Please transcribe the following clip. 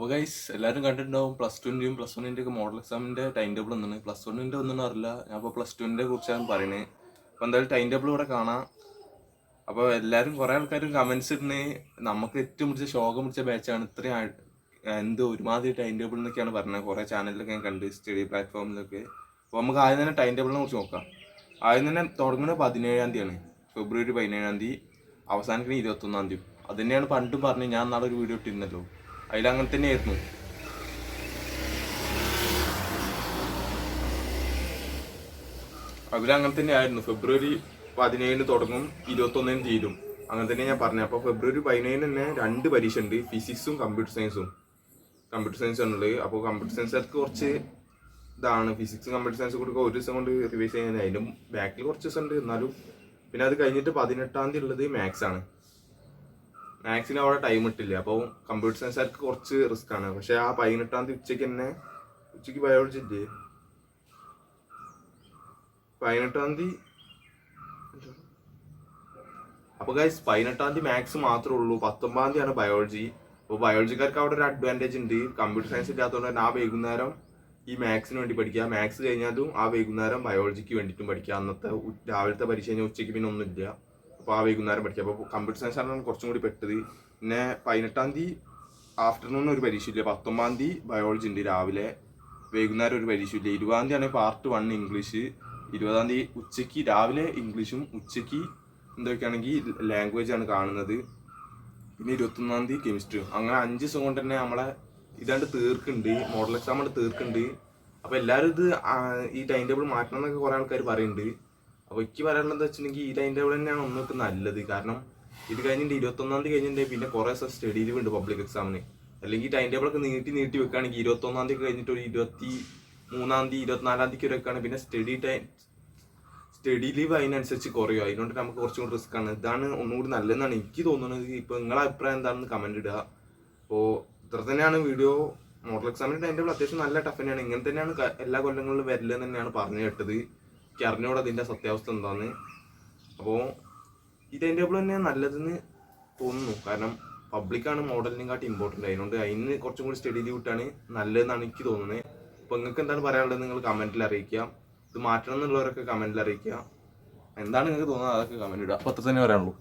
അപ്പോൾ ഗൈസ് എല്ലാവരും കണ്ടിട്ടുണ്ടാവും പ്ലസ് ടുവിന്റെയും പ്ലസ് വണ്ണിന്റെ ഒക്കെ മോഡൽ എക്സാമിന്റെ ടൈം ടേബിൾ ഒന്നാണ് പ്ലസ് വണ്ണിന്റെ ഒന്നും അറിയില്ല. ഞാൻ അപ്പോൾ പ്ലസ് ടുവിന്റെ കുറിച്ചാണ് പറയുന്നത് അപ്പോൾ എന്തായാലും ടൈം ടേബിൾ ഇവിടെ കാണാം. അപ്പോൾ എല്ലാവരും കുറേ ആൾക്കാരും കമൻസ് ഇടുന്നത് നമുക്ക് ഏറ്റവും പിടിച്ച ശോകം പിടിച്ച ബാച്ചാണ് ഇത്രയും എന്ത് ഒരുമാതിരി ടൈം ടേബിൾ എന്നൊക്കെയാണ് പറഞ്ഞത്. കുറേ ചാനലിലൊക്കെ ഞാൻ കണ്ട് സ്റ്റഡി പ്ലാറ്റ്ഫോമിലൊക്കെ അപ്പോൾ നമുക്ക് ആദ്യം തന്നെ ടൈം ടേബിളിനെ കുറിച്ച് നോക്കാം. ആദ്യം തന്നെ തുടങ്ങുന്നത് പതിനേഴാം തീയതിയാണ്. ഫെബ്രുവരി പതിനേഴാം തീയതി. അവസാനിക്കുന്നത് ഇരുപത്തൊന്നാം തീയതി. അത് തന്നെയാണ് പണ്ടും പറഞ്ഞ് ഞാൻ നാളെ ഒരു വീഡിയോ ഇട്ടിരുന്നല്ലോ. അതിൽ തന്നെ തന്നെയായിരുന്നു അതിലങ്ങനെ തന്നെയായിരുന്നു ഫെബ്രുവരി പതിനേഴിന് തുടങ്ങും ഇരുപത്തൊന്നിന് തീരും. അങ്ങനെ തന്നെ ഞാൻ പറഞ്ഞത് അപ്പോൾ ഫെബ്രുവരി പതിനേഴിന് തന്നെ രണ്ട് പരീക്ഷ ഉണ്ട് ഫിസിക്സും കമ്പ്യൂട്ടർ സയൻസും. കമ്പ്യൂട്ടർ സയൻസ് ആണുള്ളത് അപ്പോൾ കമ്പ്യൂട്ടർ സയൻസുകാർക്ക് കുറച്ച് ഇതാണ്. ഫിസിക്സും കമ്പ്യൂട്ടർ സയൻസ് കൂടി ഒരു ദിവസം കൊണ്ട് റിവൈസ് ചെയ്യാൻ അതിന്റെ ബാക്കിൽ കുറച്ച് ദിവസം ഉണ്ട്. എന്നാലും പിന്നെ അത് കഴിഞ്ഞിട്ട് പതിനെട്ടാം തീയതി ഉള്ളത് മാത്സ് ആണ്. മാത്സിന് അവിടെ ടൈം ഇട്ടില്ല. അപ്പോൾ കമ്പ്യൂട്ടർ സയൻസുകാർക്ക് കുറച്ച് റിസ്ക് ആണ്. പക്ഷെ ആ പതിനെട്ടാം തീയതി ഉച്ചയ്ക്ക് തന്നെ ഉച്ചയ്ക്ക് ബയോളജി ഇല്ലേ? പതിനെട്ടാം തീയതി അപ്പോൾ ഗൈസ് പതിനെട്ടാം തീയതി മാത്സ് മാത്രമേ ഉള്ളൂ. പത്തൊമ്പതാം തീയതിയാണ് ബയോളജി അപ്പോൾ ബയോളജിക്കാർക്ക് അവിടെ ഒരു അഡ്വാന്റേജ് ഉണ്ട്. കമ്പ്യൂട്ടർ സയൻസ് ഇല്ലാത്തതുകൊണ്ട് ആ വൈകുന്നേരം ഈ മാത്സിന് വേണ്ടി പഠിക്കുക. മാത്സ് കഴിഞ്ഞാലും ആ വൈകുന്നേരം ബയോളജിക്ക് വേണ്ടിയിട്ടും പഠിക്കുക. അന്നത്തെ രാവിലത്തെ പരീക്ഷ കഴിഞ്ഞാൽ ഉച്ചയ്ക്ക് പിന്നെ ഒന്നുമില്ല. അപ്പോൾ ആ വൈകുന്നേരം പഠിക്കുക. അപ്പോൾ കമ്പ്യൂട്ടർ സയൻസ് ആണ് കുറച്ചും കൂടി പെട്ടത്. പിന്നെ പതിനെട്ടാം തീയതി ആഫ്റ്റർനൂൺ ഒരു പരീക്ഷ ഇല്ല പത്തൊമ്പതാം തീയതി ബയോളജി ഉണ്ട് രാവിലെ. വൈകുന്നേരം ഒരു പരീക്ഷ ഇല്ല? ഇരുപതാം തീയതി ആണെങ്കിൽ പാർട്ട് വൺ ഇംഗ്ലീഷ് ഇരുപതാം തീയതി ഉച്ചയ്ക്ക് രാവിലെ ഇംഗ്ലീഷും ഉച്ചയ്ക്ക് എന്തൊക്കെയാണെങ്കിൽ ലാംഗ്വേജ് ആണ് കാണുന്നത്. പിന്നെ ഇരുപത്തൊന്നാം തീയതി കെമിസ്ട്രിയും അങ്ങനെ അഞ്ച് ദിവസം കൊണ്ട് തന്നെ നമ്മളെ ഇതാണ്ട് തീർക്കുന്നുണ്ട്. മോഡൽ എക്സാം കൊണ്ട് തീർക്കുന്നുണ്ട്. അപ്പോൾ എല്ലാവരും ഇത് ഈ ടൈം ടേബിൾ മാറ്റണം എന്നൊക്കെ കുറേ ആൾക്കാർ പറയുന്നുണ്ട് അപ്പൊ എനിക്ക് പറയാനുള്ളത് വെച്ചിട്ടുണ്ടെങ്കിൽ ഈ ടൈം ടേബിൾ തന്നെയാണ് ഒന്നൊക്കെ നല്ലത്. കാരണം ഇത് കഴിഞ്ഞിട്ട് ഇരുപത്തൊന്നാം തീയതി കഴിഞ്ഞിട്ടുണ്ടെങ്കിൽ പിന്നെ കുറെ സ്റ്റഡി ലീവ് ഉണ്ട് പബ്ലിക് എക്സാമിന് അല്ലെങ്കിൽ ടൈം ടേബിൾ ഒക്കെ നീട്ടി നീട്ടി വെക്കുകയാണെങ്കിൽ ഇരുപത്തൊന്നാം തീയതി കഴിഞ്ഞിട്ട് ഒരു ഇരുപത്തി മൂന്നാം തീയതി ഇരുപത്തിനാലാം തീയതി വെക്കുകയാണെങ്കിൽ പിന്നെ സ്റ്റഡി ടൈം സ്റ്റഡി ലീവ് അതിനനുസരിച്ച് കുറയും. അതിനോണ്ട് നമുക്ക് കുറച്ചും കൂടി റിസ്ക് ആണ്. ഇതാണ് ഒന്നുകൂടി നല്ലതെന്നാണ് എനിക്ക് തോന്നുന്നത്. ഇപ്പൊ നിങ്ങളെ അഭിപ്രായം എന്താണെന്ന് കമന്റ് ഇടുക. അപ്പോൾ ഇത്ര തന്നെയാണ് വീഡിയോ മോഡൽ എക്സാമിന്റെ ടൈം ടേബിൾ അത്യാവശ്യം നല്ല ടഫ് തന്നെയാണ്. ഇങ്ങനെ തന്നെയാണ് എല്ലാ കൊല്ലങ്ങളിലും വരില്ലെന്ന് തന്നെയാണ് പറഞ്ഞു കേട്ടത്. എനിക്ക് അറിഞ്ഞൂടെ അതിന്റെ സത്യാവസ്ഥ എന്താന്ന്. അപ്പോൾ ഈ ടൈം ടേബിൾ തന്നെ നല്ലതെന്ന് തോന്നുന്നു. കാരണം പബ്ലിക്കാണ് മോഡലിനെ കാട്ടി ഇമ്പോർട്ടന്റ് അതിനോണ്ട് അതിന് കുറച്ചും കൂടി സ്റ്റഡി ചെയ്ത് വിട്ടാണ് നല്ലതെന്നാണ് എനിക്ക് തോന്നുന്നത് അപ്പോൾ നിങ്ങൾക്ക് എന്താണ് പറയാനുള്ളത്? നിങ്ങൾ കമന്റിൽ അറിയിക്കുക. ഇത് മാറ്റണം എന്നുള്ളവരൊക്കെ കമന്റിൽ അറിയിക്കുക. എന്താണ് നിങ്ങൾക്ക് തോന്നുന്നത്? അതൊക്കെ കമന്റ് ഇടുക. അപ്പോൾ അത്ര തന്നെ പറയാനുള്ളൂ.